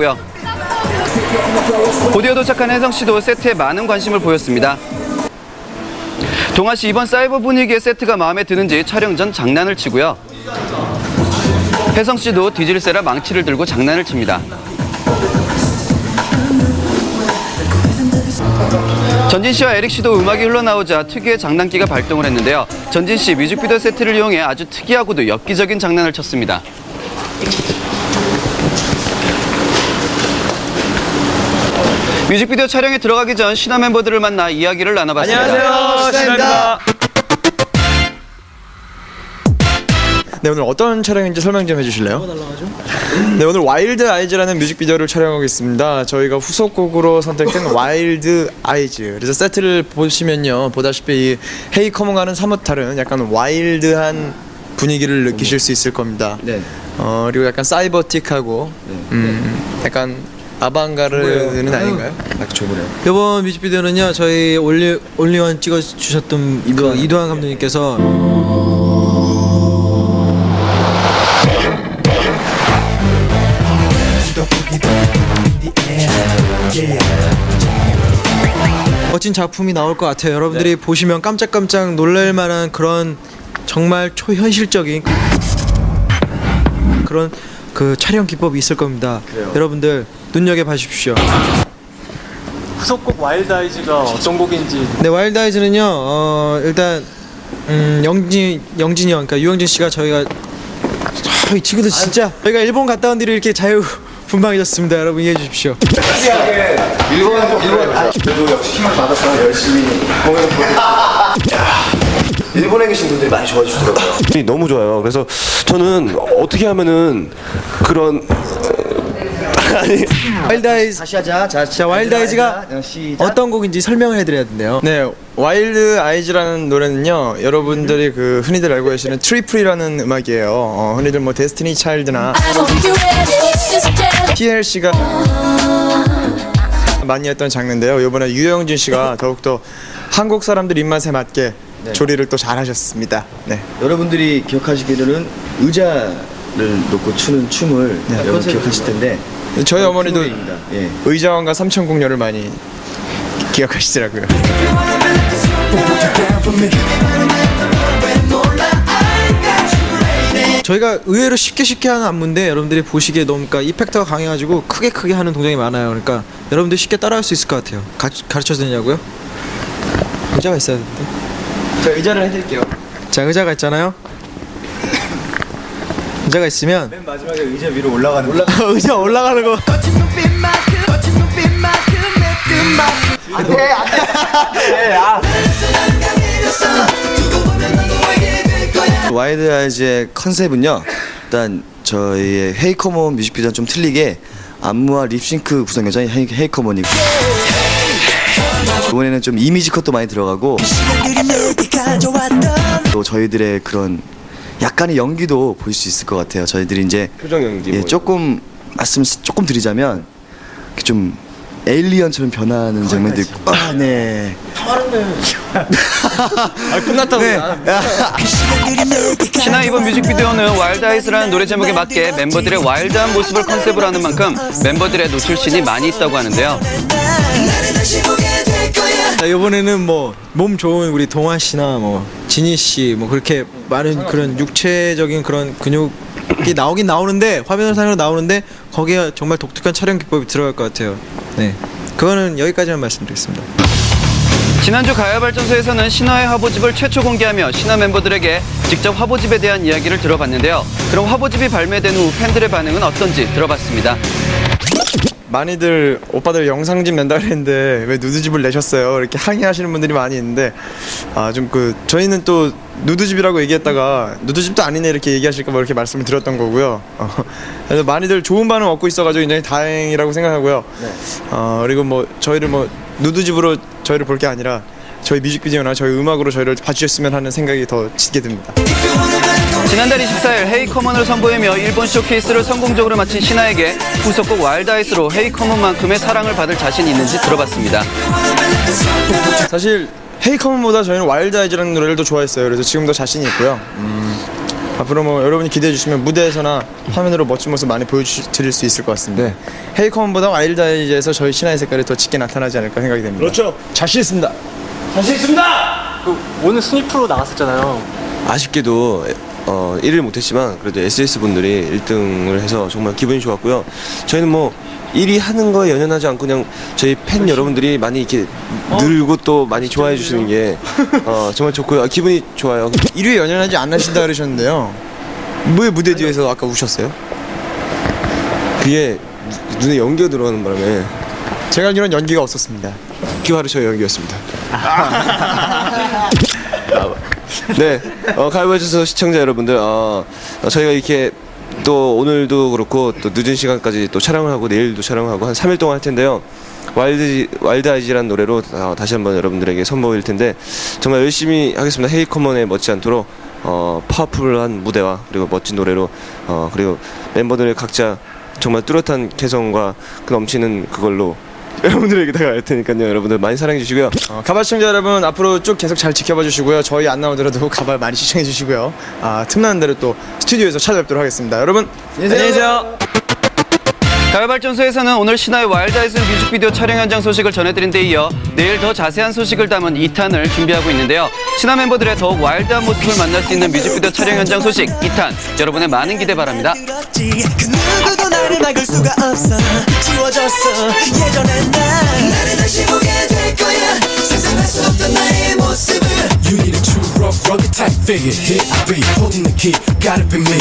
고요. 곧이어 도착한 혜성 씨도 세트에 많은 관심을 보였습니다. 동아 씨 이번 사이버 분위기의 세트가 마음에 드는지 촬영 전 장난을 치고요. 혜성 씨도 뒤질세라 망치를 들고 장난을 칩니다. 전진 씨와 에릭 씨도 음악이 흘러나오자 특유의 장난기가 발동을 했는데요. 전진 씨 뮤직비디오 세트를 이용해 아주 특이하고도 엽기적인 장난을 쳤습니다. 뮤직비디오 촬영에 들어가기 전 신화 멤버들을 만나 이야기를 나눠봤습니다. 안녕하세요, 신화입니다. 네 오늘 어떤 촬영인지 설명 좀 해주실래요? 네 오늘 와일드 아이즈라는 뮤직비디오를 촬영하고 있습니다. 저희가 후속곡으로 선택된 와일드 아이즈. 그래서 세트를 보시면요 보다시피 이 헤이 커먼과는 사뭇 다른 약간 와일드한 분위기를 느끼실 수 있을 겁니다. 네. 어 그리고 약간 사이버틱하고 음 약간 아방가르드는 아닌가요? 이번 뮤직비디오는요 저희 올리 올리원 찍어 주셨던 그 이도환 감독님께서 멋진 작품이 나올 것 같아요. 여러분들이 보시면 깜짝깜짝 놀랄 만한 그런 정말 초현실적인 그런 그 촬영 기법이 있을 겁니다. 여러분들 눈여겨 봐주십시오. 후속곡 와일드 아이즈가 어떤 곡인지. 네 와일드 아이즈는요 어 일단 음 영진 영진이 형 그러니까 유영진 씨가 저희가 아, 이 친구들 진짜. 저희가 일본 갔다 온 뒤로 이렇게 자유 분방해졌습니다. 여러분 이해해 주십시오. 일본 에 계신 분들이 많이 좋아해 주더라고요. 너무 좋아요. 그래서 저는 어떻게 하면은 그런 아니 와일드 아이즈 다시 하자. 자, 자 와일드 아이즈가 시작. 어떤 곡인지 설명을 해드려야 된대요 네, 와일드 아이즈라는 노래는요, 여러분들이 그 흔히들 알고 계시는 트리플이라는 음악이에요. 어, 흔히들 뭐 데스티니 차일드나 I don't think you're ready. Just tell TLC가 많이 했던 장르인데요. 이번에 유영진 씨가 더욱더 한국 사람들 입맛에 맞게 조리를 또 잘하셨습니다. 네. 여러분들이 기억하시기로는 의자를 놓고 추는 춤을 여러분 기억하실 텐데 저희 어머니도. 예. 의자왕과 삼천궁녀를 많이 기억하시더라고요. 저희가 의외로 쉽게 쉽게 하는 안무인데 여러분들이 보시기에 너무 그러니까 이펙터가 강해가지고 크게 크게 하는 동작이 많아요 그러니까 여러분들 쉽게 따라할 수 있을 것 같아요 가, 가르쳐 드리냐고요? 의자가 있어야 되는데 자, 의자를 해드릴게요. 자 의자가 있잖아요 의자가 있으면 맨 마지막에 의자 위로 올라가는 올라 의자 올라가는 거 와일드 아이즈의 컨셉은요. 일단 저희의 헤이커먼 뮤직비디오랑 좀 틀리게 안무와 립싱크 구성이죠. 헤이, 헤이커먼이고 이번에는 좀 이미지 컷도 많이 들어가고 또 저희들의 그런 약간의 연기도 볼 수 있을 것 같아요. 저희들이 이제 표정 연기 예, 뭐 조금 말씀 조금 드리자면 좀 에일리언처럼 변하는 장면도 있고 아, 네. 끝났다고. 네. 신화 이번 뮤직비디오는 와일드 아이스라는 노래 제목에 맞게 멤버들의 와일드한 모습을 컨셉으로 하는 만큼 멤버들의 노출신이 많이 있다고 하는데요. 자 이번에는 뭐 몸 좋은 우리 동아 씨나 뭐 진희 씨 뭐 그렇게 많은 그런 육체적인 그런 근육이 나오긴 나오는데 화면상으로 나오는데 거기에 정말 독특한 촬영 기법이 들어갈 것 같아요. 네, 그거는 여기까지만 말씀드리겠습니다. 지난주 가야발전소에서는 신화의 화보집을 최초 공개하며 신화 멤버들에게 직접 화보집에 대한 이야기를 들어봤는데요. 그럼 화보집이 발매된 후 팬들의 반응은 어떤지 들어봤습니다. 많이들 오빠들 영상집 낸다 그랬는데 왜 누드집을 내셨어요? 이렇게 항의하시는 분들이 많이 있는데 아 좀 그 저희는 또 누드집이라고 얘기했다가 누드집도 아니네 이렇게 얘기하실까 봐 이렇게 말씀을 드렸던 거고요. 어, 그래서 많이들 좋은 반응 얻고 있어가지고 굉장히 다행이라고 생각하고요. 어 그리고 뭐 저희를 뭐 누드집으로 저희를 볼 게 아니라 저희 뮤직비디오나 저희 음악으로 저희를 봐주셨으면 하는 생각이 더 짙게 듭니다. 지난달 24일 헤이 커먼을 선보이며 일본 쇼케이스를 성공적으로 마친 신화에게 후속곡 와일드 아이스로 헤이 커먼만큼의 사랑을 받을 자신이 있는지 들어봤습니다. 사실 헤이커먼보다 저희는 와일드 아이즈라는 노래를 더 좋아했어요. 그래서 지금도 자신이 있고요. 음, 앞으로 뭐 여러분이 기대해 주시면 무대에서나 화면으로 멋진 모습 많이 보여드릴 수 있을 것 같습니다. 네. 헤이컴보다 와일드아이즈에서 저희 신화의 색깔이 더 짙게 나타나지 않을까 생각이 됩니다. 그렇죠. 자신 있습니다. 그 오늘 순위 프로 나갔었잖아요. 아쉽게도 어, 1위를 못했지만 그래도 SS 분들이 1등을 해서 정말 기분이 좋았고요. 저희는 뭐 1위 하는 거에 연연하지 않고 그냥 저희 팬 여러분들이 많이 이렇게 늘고 또 많이 좋아해 주시는 게 어, 정말 좋고요. 아, 기분이 좋아요. 1위에 연연하지 않으신다 그러셨는데요. 왜 무대 뒤에서 아까 우셨어요? 그게 눈에 연기가 들어가는 바람에 제가 알기로는 연기가 없었습니다. 기화로 저희 연기였습니다. 네, 어, 가위바위보 시청자 여러분들, 어, 어, 저희가 이렇게 또 오늘도 그렇고 또 늦은 시간까지 또 촬영을 하고 내일도 촬영하고 한 3일 동안 할 텐데요. 와일드 와일드 아이즈라는 노래로 어, 다시 한번 여러분들에게 선보일 텐데 정말 열심히 하겠습니다. 헤이 커먼에 멋지 않도록 어, 파워풀한 무대와 그리고 멋진 노래로 어, 그리고 멤버들 각자 정말 뚜렷한 개성과 그 넘치는 그걸로 여러분들에게 다가갈 테니까요. 여러분들 많이 사랑해 주시고요. 어, 가발 시청자 여러분 앞으로 쭉 계속 잘 지켜봐 주시고요. 저희 안 나오더라도 가발 많이 시청해 주시고요. 아, 틈나는 대로 또 스튜디오에서 찾아뵙도록 하겠습니다. 여러분 안녕히 계세요. 가을발전소에서는 오늘 신화의 와일드아이즈 뮤직비디오 촬영 현장 소식을 전해드린 데 이어 내일 더 자세한 소식을 담은 2탄을 준비하고 있는데요. 신화 멤버들의 더욱 와일드한 모습을 만날 수 있는 뮤직비디오 촬영 현장 소식 2탄 여러분의 많은 기대 바랍니다. 그 누구도 나를 막을 수가 없어 지워졌어 figure. Here I be, holding the key, gotta be me.